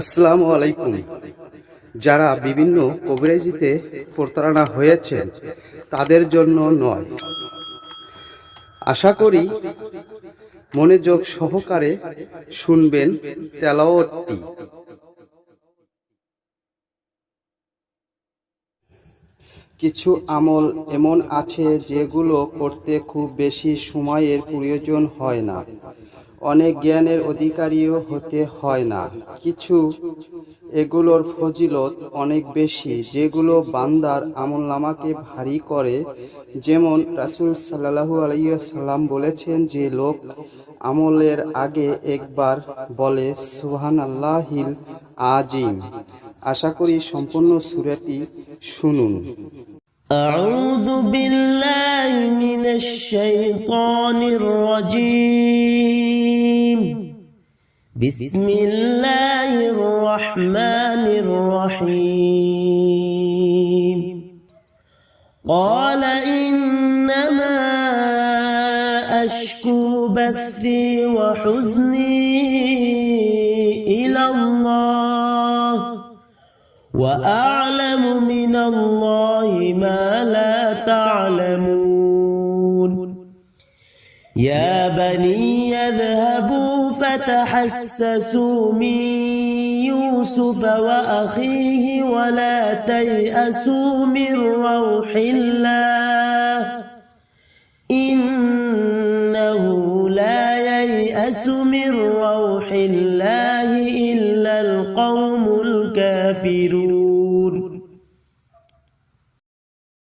আসসালামু আলাইকুম। যারা বিভিন্ন কবিরাজিতে প্রতারণা হয়েছেন, তাদের জন্য নয়। আশা করি মনোযোগ সহকারে শুনবেন তেলাওয়াতটি। কিছু আমল এমন আছে যেগুলো করতে খুব বেশি সময়ের প্রয়োজন হয় না। অনেক জ্ঞানের অধিকারীও হতে হয় না কিছু এগুলোর ফজিলত অনেক বেশি যেগুলো বান্দার আমল নামাকে ভারী করে যেমন রাসুল সাল্লাহু আলাইসাল্লাম বলেছেন যে লোক আমলের আগে একবার বলে সুহান আল্লাহিল আজিম আশা করি সম্পূর্ণ সুরাটি শুনুন أعوذ بالله من الشيطان الرجيم بسم الله الرحمن الرحيم. قال إنما أشكو بثي وحزني إلى الله وأعلم من الله ما لا تعلمون. يا بني يذهبوا فتحسسوا من يوسف وأخيه ولا تيأسوا من روح الله. إنه لا ييأس من روح الله إلا القوم الكافرون.